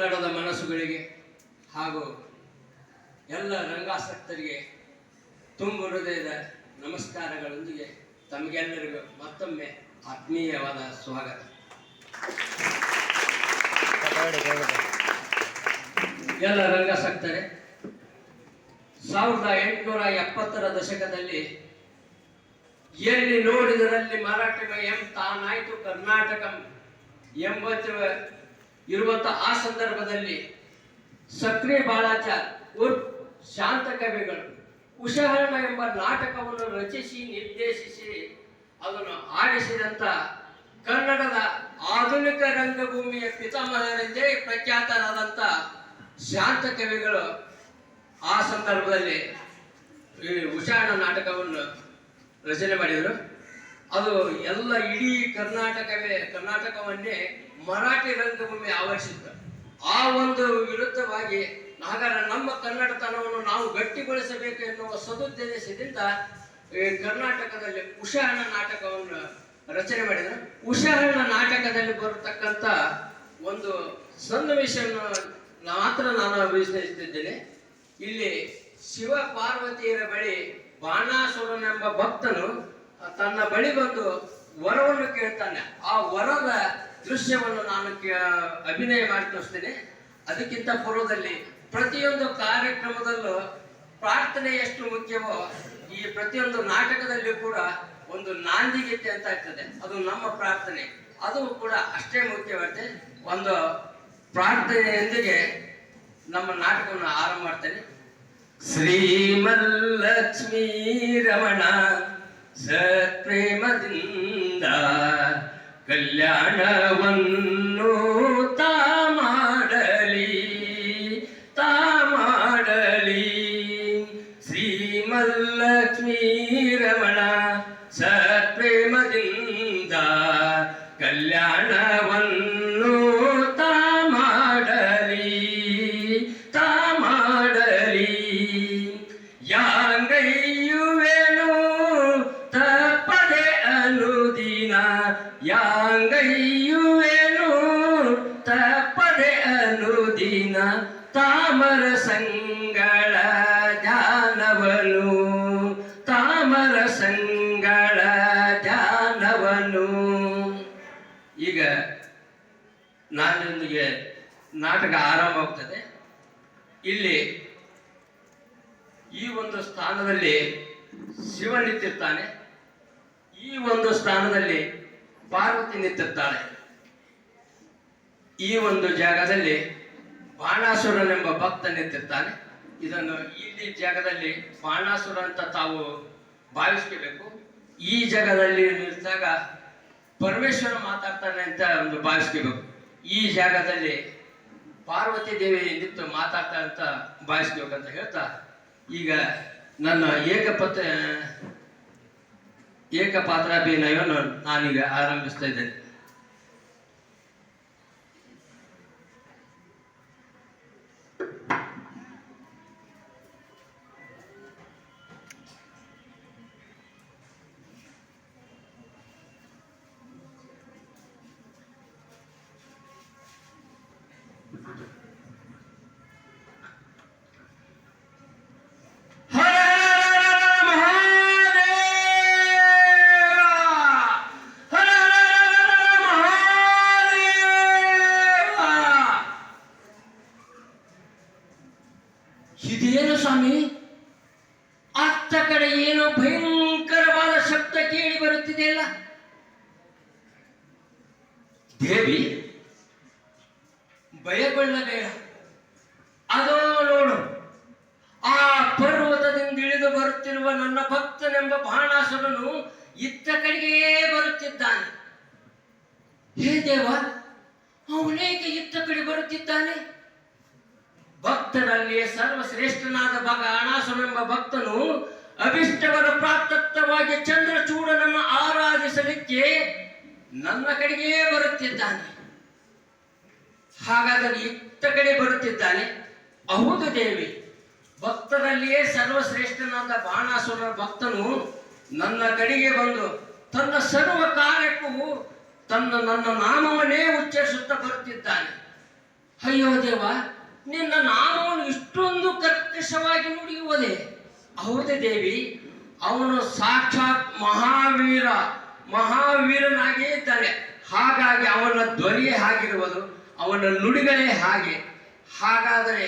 ಕನ್ನಡದ ಮನಸ್ಸುಗಳಿಗೆ ಹಾಗೂ ಎಲ್ಲ ರಂಗಾಸಕ್ತರಿಗೆ ತುಂಬು ಹೃದಯದ ನಮಸ್ಕಾರಗಳೊಂದಿಗೆ ತಮಗೆಲ್ಲರಿಗೂ ಮತ್ತೊಮ್ಮೆ ಆತ್ಮೀಯವಾದ ಸ್ವಾಗತ. ಎಲ್ಲ ರಂಗಾಸಕ್ತರೆ, ಸಾವಿರದ ಎಂಟುನೂರ ಎಪ್ಪತ್ತರ ದಶಕದಲ್ಲಿ ಎಲ್ಲಿ ನೋಡಿದರಲ್ಲಿ ಮರಾಠಿಗ ಎಂ ತಾನಾಯ್ತು ಕರ್ನಾಟಕ ಎಂಬತ್ತು ಇರುವಂತ ಆ ಸಂದರ್ಭದಲ್ಲಿ ಸಕ್ರಿಯ ಬಾಳಾಚಾರ್ ಉರ್ಫ್ ಶಾಂತ ಕವಿಗಳು, ಕುಶಹರಣ ಎಂಬ ನಾಟಕವನ್ನು ರಚಿಸಿ, ನಿರ್ದೇಶಿಸಿ, ಅದನ್ನು ಆಡಿಸಿದಂತ ಕನ್ನಡದ ಆಧುನಿಕ ರಂಗಭೂಮಿಯ ಪಿತಾಮಹರೆಂದೇ ಪ್ರಖ್ಯಾತರಾದಂಥ ಶಾಂತ ಕವಿಗಳು ಆ ಸಂದರ್ಭದಲ್ಲಿ ಉಷಾಣ ನಾಟಕವನ್ನು ರಚನೆ ಮಾಡಿದರು. ಅದು ಎಲ್ಲ ಇಡೀ ಕರ್ನಾಟಕವೇ, ಕರ್ನಾಟಕವನ್ನೇ ಮರಾಠಿ ರಂಗಭೂಮಿ ಆವರಿಸಿತ್ತು ಆ ಒಂದು ವಿರುದ್ಧವಾಗಿ ನಾಗರ, ನಮ್ಮ ಕನ್ನಡತನವನ್ನು ನಾವು ಗಟ್ಟಿಗೊಳಿಸಬೇಕು ಎನ್ನುವ ಸದುದ್ದೇಶದಿಂದ, ಈ ಕರ್ನಾಟಕದಲ್ಲಿ ಉಷಾಹರಣ ನಾಟಕವನ್ನು ರಚನೆ ಮಾಡಿದ್ರು. ಉಷಾಹರಣ ನಾಟಕದಲ್ಲಿ ಬರತಕ್ಕಂಥ ಒಂದು ಸನ್ನಿವೇಶವನ್ನು ಮಾತ್ರ ನಾನು ವಿಶ್ಲೇಷಿಸುತ್ತಿದ್ದೇನೆ. ಇಲ್ಲಿ ಶಿವ ಪಾರ್ವತಿಯರ ಬಳಿ ಬಾಣಾಸುರನೆಂಬ ಭಕ್ತನು ತನ್ನ ಬಳಿ ಬಂದು ವರವನ್ನು ಕೇಳ್ತಾನೆ. ಆ ವರದ ದೃಶ್ಯವನ್ನು ನಾನು ಅಭಿನಯ ಮಾಡಿ ತೋರಿಸ್ತೇನೆ ಅದಕ್ಕಿಂತ ಪೂರ್ವದಲ್ಲಿ ಪ್ರತಿಯೊಂದು ಕಾರ್ಯಕ್ರಮದಲ್ಲೂ ಪ್ರಾರ್ಥನೆ ಎಷ್ಟು ಮುಖ್ಯವೋ, ಈ ಪ್ರತಿಯೊಂದು ನಾಟಕದಲ್ಲಿಯೂ ಕೂಡ ಒಂದು ನಾಂದಿಗೀತೆ ಅಂತ ಇರ್ತದೆ ಅದು ನಮ್ಮ ಪ್ರಾರ್ಥನೆ. ಅದು ಕೂಡ ಅಷ್ಟೇ ಮುಖ್ಯವಾಗಿದೆ ಒಂದು ಪ್ರಾರ್ಥನೆಯೊಂದಿಗೆ ನಮ್ಮ ನಾಟಕವನ್ನು ಆರಂಭ ಮಾಡ್ತೇನೆ. ಶ್ರೀಮಲ್ಲಕ್ಷ್ಮೀ ರಮಣ ಸತ್ಪ್ರೇಮದಿಂದ കല്യാണ ನಾನೊಂದಿಗೆ ನಾಟಕ ಆರಂಭವಾಗ್ತದೆ ಇಲ್ಲಿ ಈ ಒಂದು ಸ್ಥಾನದಲ್ಲಿ ಶಿವ ನಿಂತಿರ್ತಾನೆ. ಈ ಒಂದು ಸ್ಥಾನದಲ್ಲಿ ಪಾರ್ವತಿ ನಿಂತಿರ್ತಾಳೆ. ಈ ಒಂದು ಜಾಗದಲ್ಲಿ ಬಾಣಾಸುರನೆಂಬ ಭಕ್ತ ನಿಂತಿರ್ತಾನೆ. ಇದನ್ನು ಇಲ್ಲಿ ಜಾಗದಲ್ಲಿ ಬಾಣಾಸುರ ಅಂತ ತಾವು ಭಾವಿಸ್ಕೋಬೇಕು. ಈ ಜಾಗದಲ್ಲಿ ನಿಂತಾಗ ಪರಮೇಶ್ವರ ಮಾತಾಡ್ತಾನೆ ಅಂತ ಒಂದು ಭಾವಿಸ್ಕೋಬೇಕು. ಈ ಜಾಗದಲ್ಲಿ ಪಾರ್ವತಿ ದೇವಿ ನಿಂತು ಮಾತಾಡ್ತಾ ಅಂತ ಭಾವಿಸ್ಬೇಕಂತ ಹೇಳ್ತಾ ಈಗ ನನ್ನ ಏಕಪತ್ರ ಏಕಪಾತ್ರಾಭಿನಯವನ್ನು ನಾನೀಗ ಆರಂಭಿಸ್ತಾ ಇದ್ದೇನೆ. ಇದೇನು ಸ್ವಾಮಿ ಅತ್ತ ಕಡೆ ಏನೋ ಭಯಂಕರವಾದ ಶಬ್ದ ಕೇಳಿ ಬರುತ್ತಿದೆಯಲ್ಲ? ದೇವಿ ಭಯಗೊಳ್ಳಬೇಡ ಅದೋ ನೋಡು, ಆ ಪರ್ವತದಿಂದ ಇಳಿದು ಬರುತ್ತಿರುವ ನನ್ನ ಭಕ್ತನೆಂಬ ಬಾಣಾಸುರನು ಇತ್ತ ಕಡೆಗೇ ಬರುತ್ತಿದ್ದಾನೆ. ಹೇ ದೇವ, ಅವನೇಕೆ ಇತ್ತ ಕಡೆ ಬರುತ್ತಿದ್ದಾನೆ? ಭಕ್ತನಲ್ಲಿಯೇ ಸರ್ವಶ್ರೇಷ್ಠನಾದ ಅಣಾಸುರೆಂಬ ಭಕ್ತನು ಅಭಿಷ್ಟವರ ಪ್ರಾಪ್ತತ್ವವಾಗಿ ಚಂದ್ರಚೂಡನನ್ನು ಆರಾಧಿಸಲಿಕ್ಕೆ ನನ್ನ ಕಡೆಗೇ ಬರುತ್ತಿದ್ದಾನೆ. ಹಾಗಾದರೆ ಇತ್ತ ಕಡೆ ಬರುತ್ತಿದ್ದಾನೆ. ಅಹುದು ದೇವಿ, ಭಕ್ತರಲ್ಲಿಯೇ ಸರ್ವಶ್ರೇಷ್ಠನಾದ ಬಾಣಾಸುರ ಭಕ್ತನು ನನ್ನ ಕಡೆಗೆ ಬಂದು ತನ್ನ ಸರ್ವ ಕಾರ್ಯಕ್ಕೂ ತನ್ನ ನನ್ನ ನಾಮವನ್ನೇ ಉಚ್ಚರಿಸುತ್ತಾ ಬರುತ್ತಿದ್ದಾನೆ. ಅಯ್ಯೋ ದೇವ, ನಿನ್ನ ನಾಮವನ್ನು ಇಷ್ಟೊಂದು ಕರ್ಕಶವಾಗಿ ನುಡಿಯುವುದೇ? ಹೌದೇ ದೇವಿ, ಅವನು ಸಾಕ್ಷಾತ್ ಮಹಾವೀರ ಮಹಾವೀರನಾಗಿಯೇ ಇದ್ದಾನೆ ಹಾಗಾಗಿ ಅವನ ಧ್ವನಿಯೇ ಹಾಗಿರುವುದು, ಅವನ ನುಡಿಗಳೇ ಹಾಗೆ. ಹಾಗಾದರೆ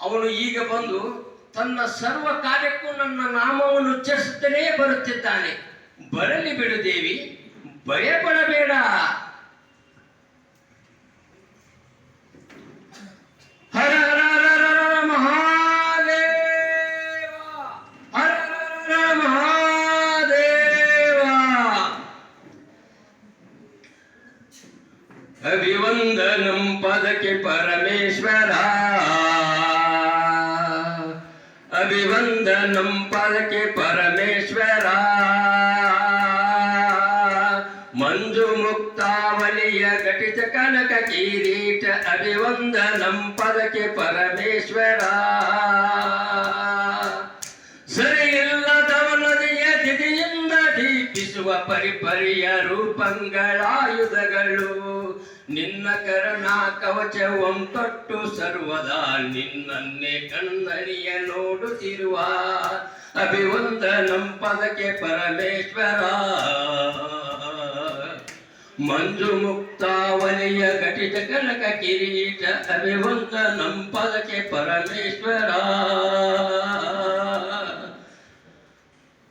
ಅವನು ಈಗ ಬಂದು ತನ್ನ ಸರ್ವ ಕಾರ್ಯಕ್ಕೂ ನನ್ನ ನಾಮವನ್ನು ಉಚ್ಚರಿಸುತ್ತಲೇ ಬರುತ್ತಿದ್ದಾನೆ. ಬರಲಿ ಬಿಡು ದೇವಿ, ಭಯಪಡಬೇಡ. ಹರ ಹರ ಮಹಾದೇವ ಹರ ಹರ ಹರ ಹರ ಮಹಾದೇವ ಅಭಿವಂದನಂ ಪದಕ್ಕೆ ಪರಮೇಶ್ವರ. ಅಭಿವಂದನಂ ಪದಕ್ಕೆ ಪರಮೇಶ್ವರ. ಮಂಜು ಮುಕ್ತಾವಲಿಯ ಘಟಿತ ಕನಕ ಕಿರೀಟ ಅಭಿವಂದನಂ ಪದಕ್ಕೆ ಪರಮೇಶ್ವರ. ಸರಿಯಿಲ್ಲದವನದೆಯ ತಿಥಿಯಿಂದ ದೀಪಿಸುವ ಪರಿಪರಿಯ ರೂಪಂಗಳಾಯುಧಗಳು. ನಿನ್ನ ಕರುಣ ಕವಚ ಒಂಪಟ್ಟು ಸರ್ವದಾ ನಿನ್ನನ್ನೇ ಕಣ್ಣನಿಯ ನೋಡುತ್ತಿರುವ. ಅಭಿವಂದನಂ ಪದಕ್ಕೆ ಪರಮೇಶ್ವರ. ಮಂಜು ಮುಕ್ತಾವಲಿಯ ಘಟಿತ ಕನಕ ಕಿರೀಟ ಅಭಿವಂತ ಪದಕ್ಕೆ ಪರಮೇಶ್ವರ.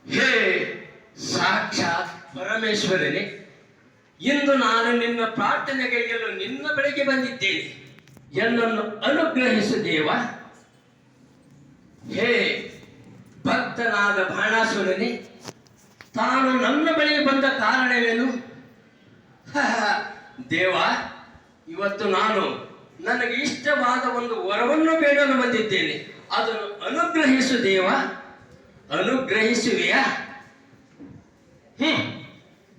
ಹೇ ಸಾಕ್ಷಾತ್ ಪರಮೇಶ್ವರನೇ ಇಂದು ನಾನು ನಿನ್ನ ಪ್ರಾರ್ಥನೆಗೆಯಲು ನಿನ್ನ ಬಳಿಗೆ ಬಂದಿದ್ದೇನೆ. ಎನ್ನನ್ನು ಅನುಗ್ರಹಿಸು ದೇವ. ಹೇ ಭಕ್ತನಾದ ಬಾಣಾಸುರನೇ, ತಾನು ನನ್ನ ಬಳಿಗೆ ಬಂದ ಕಾರಣವೇನು? ದೇವ, ಇವತ್ತು ನಾನು ನನಗೆ ಇಷ್ಟವಾದ ಒಂದು ವರವನ್ನು ಬೇಡಲು ಬಂದಿದ್ದೇನೆ. ಅದನ್ನು ಅನುಗ್ರಹಿಸು ದೇವ. ಅನುಗ್ರಹಿಸುವೆಯಾ? ಹ್ಮ್,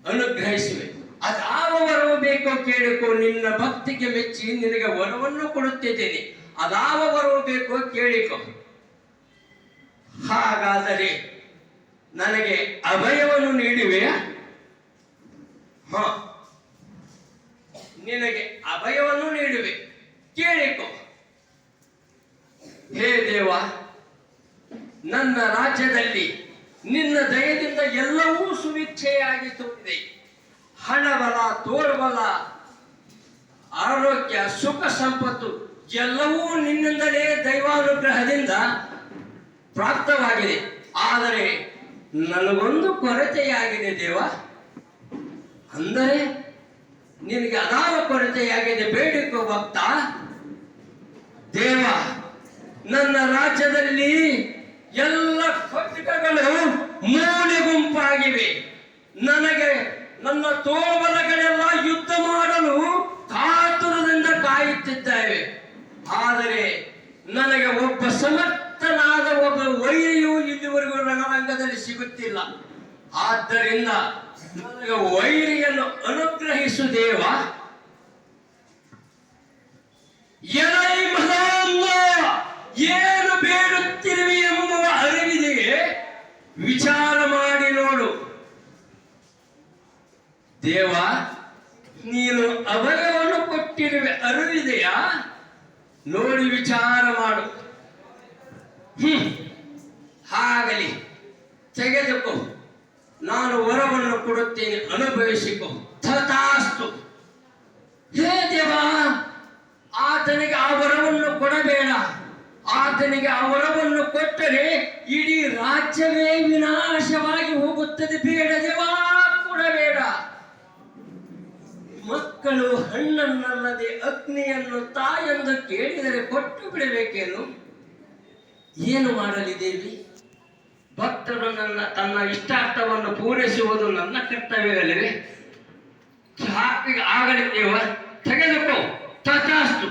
ಅನುಗ್ರಹಿಸುವೆ. ಅದಾವ ವರವು ಬೇಕೋ ಕೇಳಿಕೋ, ನಿನ್ನ ಭಕ್ತಿಗೆ ಮೆಚ್ಚಿ ನಿನಗೆ ವರವನ್ನು ಕೊಡುತ್ತಿದ್ದೇನೆ. ಅದಾವ ವರವು ಬೇಕೋ ಕೇಳಿಕೋ. ಹಾಗಾದರೆ ನನಗೆ ಅಭಯವನ್ನು ನೀಡುವೆಯಾ? ಹ, ನಿನಗೆ ಅಭಯವನ್ನು ನೀಡುವೆ. ಕೇಳಿಕೋ. ಹೇ ದೇವ, ನನ್ನ ರಾಜ್ಯದಲ್ಲಿ ನಿನ್ನ ದಯದಿಂದ ಎಲ್ಲವೂ ಸುವಿಚ್ಛೆಯಾಗಿ ತುಂಬಿದೆ ಹಣಬಲ ತೋಳಬಲ ಆರೋಗ್ಯ, ಸುಖ ಸಂಪತ್ತು ಎಲ್ಲವೂ ನಿನ್ನಿಂದಲೇ ದೈವಾನುಗ್ರಹದಿಂದ ಪ್ರಾಪ್ತವಾಗಿದೆ. ಆದರೆ ನನಗೊಂದು ಕೊರತೆಯಾಗಿದೆ ದೇವ. ಅಂದರೆ ನಿನಗೆ ಅದಾವ ಕೊರತೆಯಾಗಿದೆ ಬೇಡಿಕೋ ಭಕ್ತ. ದೇವ, ನನ್ನ ರಾಜ್ಯದಲ್ಲಿ ಎಲ್ಲ ಖಡ್ಗಗಳು ಮೂಲೆ ಗುಂಪಾಗಿವೆ. ನನಗೆ ನನ್ನ ತೋಬಲಗಳೆಲ್ಲ ಯುದ್ಧ ಮಾಡಲು ಕಾತುರದಿಂದ ಕಾಯುತ್ತಿದ್ದೇವೆ ಆದರೆ ನನಗೆ ಒಬ್ಬ ಸಮರ್ಥನಾದ ಒಬ್ಬ ವೈರಿಯು ಇಲ್ಲಿವರೆಗೂ ರಣರಂಗದಲ್ಲಿ ಸಿಗುತ್ತಿಲ್ಲ. ಆದ್ದರಿಂದ ನನಗೆ ವೈರಿಯನ್ನು ಅನುಗ್ರಹಿಸು ದೇವ. ಏನು ಬೇಡುತ್ತಿರುವೆ ಎಂಬುವ ಅರಿವಿದೆಯೇ? ವಿಚಾರ ಮಾಡಿ ನೋಡು ದೇವ, ನೀನು ಅಭಯವನ್ನು ಕೊಟ್ಟಿರುವೆ. ಅರಿವಿದೆಯಾ ನೋಡಿ, ವಿಚಾರ ಮಾಡು. ಹ್ಮ್, ಹಾಗಲಿ. ತೆಗೆದುಕೊ. ನಾನು ವರವನ್ನು ಕೊಡುತ್ತೇನೆ, ಅನುಭವಿಸಿಕೊ. ತಥಾಸ್ತು ಹೇ ದೇವ, ಆತನಿಗೆ ಆ ವರವನ್ನು ಕೊಡಬೇಡ. ಆತನಿಗೆ ಆ ವರವನ್ನು ಕೊಟ್ಟರೆ ಇಡೀ ರಾಜ್ಯವೇ ವಿನಾಶವಾಗಿ ಹೋಗುತ್ತದೆ. ಬೇಡ ದೇವ, ಕೊಡಬೇಡ. ಮಕ್ಕಳು ಹಣ್ಣನ್ನಲ್ಲದೆ ಅಗ್ನಿಯನ್ನು ತಾಯೆಂದು ಕೇಳಿದರೆ ಕೊಟ್ಟು ಬಿಡಬೇಕೇನು? ಏನು ಮಾಡಲಿದ್ದೇವೆ ದೇವಿ? ಭಕ್ತರು ನನ್ನ ತನ್ನ ಇಷ್ಟಾರ್ಥವನ್ನು ಪೂರೈಸುವುದು ನನ್ನ ಕರ್ತವ್ಯವಲ್ಲವೇ? ಹಾಗೆ ಆಗಲಿ ದೇವ ತೆಗೆದುಕೋ. ತಥಾಸ್ತು.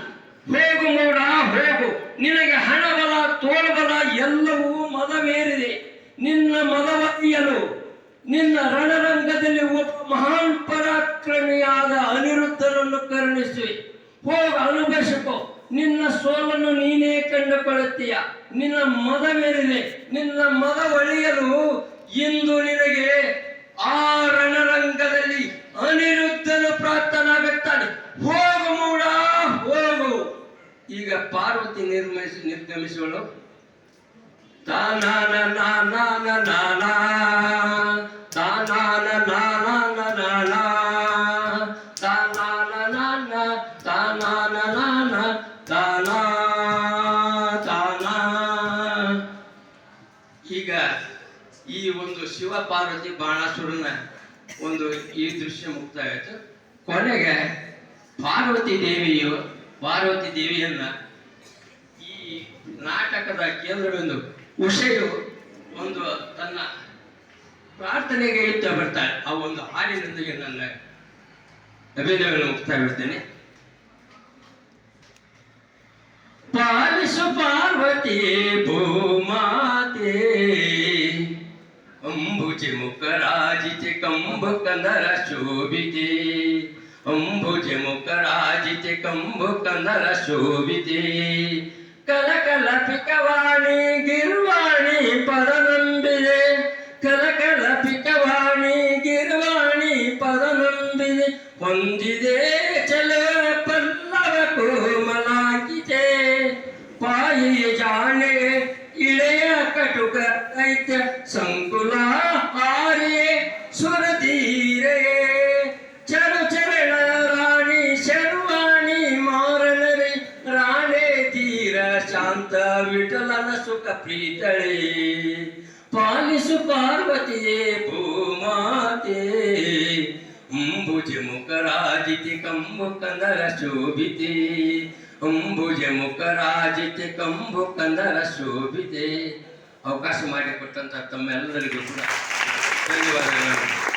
ಹೋಗು ಮೂಡ, ಹೋಗು. ನಿನಗೆ ಹಣಬಲ, ತೋಳ್ಬಲ ಎಲ್ಲವೂ ಮದವೇರಿದೆ ನಿನ್ನ ಮದವರಿಯಲು ನಿನ್ನ ರಣರಂಗದಲ್ಲಿ ಒಬ್ಬ ಮಹಾನ್ ಪರಾಕ್ರಮಿಯಾದ ಅನಿರುದ್ಧರನ್ನು ಕರುಣಿಸುವೆ ಹೋಗ ಅನುಭವಿಸಿಕೋ. ನಿನ್ನ ಸೋಲನ್ನು ನೀನೇ ಕಂಡುಕೊಳ್ಳುತ್ತೀಯ. ನಿನ್ನ ಮದ ಮೇಲಿದೆ. ನಿನ್ನ ಮದ ಒಳಿಯಲು ಇಂದು ನಿನಗೆ ಆ ರಣರಂಗದಲ್ಲಿ ಅನಿರುದ್ಧನು ಪ್ರಾರ್ಥನಾಗುತ್ತಾನೆ ಹೋಗು ಮೂಡ, ಹೋಗು. ಈಗ ಪಾರ್ವತಿ ನಿರ್ಮಿಸಿ ನಿರ್ಗಮಿಸುವಳು. ನಾನ ನಾನಾ ಪಾರ್ವತಿ ಬಾಣಾಸುರನ ಒಂದು ಈ ದೃಶ್ಯ ಮುಕ್ತಾಯ ಆಯಿತು ಕೊನೆಗೆ ಪಾರ್ವತಿ ದೇವಿಯು, ಪಾರ್ವತಿ ದೇವಿಯನ್ನ ಈ ನಾಟಕದ ಕೇಂದ್ರವೆಂದು ಉಷೆಯು ಒಂದು ತನ್ನ ಪ್ರಾರ್ಥನೆಗೆ ಇತ್ತ ಬರ್ತಾಳೆ. ಆ ಒಂದು ಹಾಡಿನೊಂದಿಗೆ ನನ್ನ ಅಭಿನಯವನ್ನು ಮುಕ್ತಾಯ ಬಿಡ್ತೇನೆ ಪಾಲಿಸು ಪಾರ್ವತಿ ಭೂಮಾತೆ ಕಂದರ ಶೋಭಿತೆ ಅಂಬುಜಿ ಮುಖರಾಜಿತೆ ಕಂಬು ಕಂದರ ಶೋಭಿತೆ ಕಲ ಕಲ ಪಿಕವಾಣಿ ಗಿರ್ವಾಣಿ, ಪದನಂಬಿದೆ. ಕಲ ಕಲ ಪಿಕವಾಣಿ ಗಿರ್ವಾಣಿ, ಪದನಂಬಿದೆ. ಹೊಂದಿದೆ ಚಲವ ವಿಠಲನ ಸುಖ ಪ್ರೀತಳೆ ಪಾಲಿಸು ಪಾರ್ವತಿಯೇ ಭೂಮಾತೆ ಅಂಬುಜ ಮುಖರಾಜಿತಿ ಕಂಬು ಕಂದರ ಶೋಭಿತೆ ಅಂಬುಜ ಮುಖರಾಜಿತಿ ಕಂಬು ಕಂದರ ಶೋಭಿತೆ ಅವಕಾಶ ಮಾಡಿಕೊಟ್ಟಂತ ತಮ್ಮೆಲ್ಲರಿಗೂ ಕೂಡ ಧನ್ಯವಾದಗಳು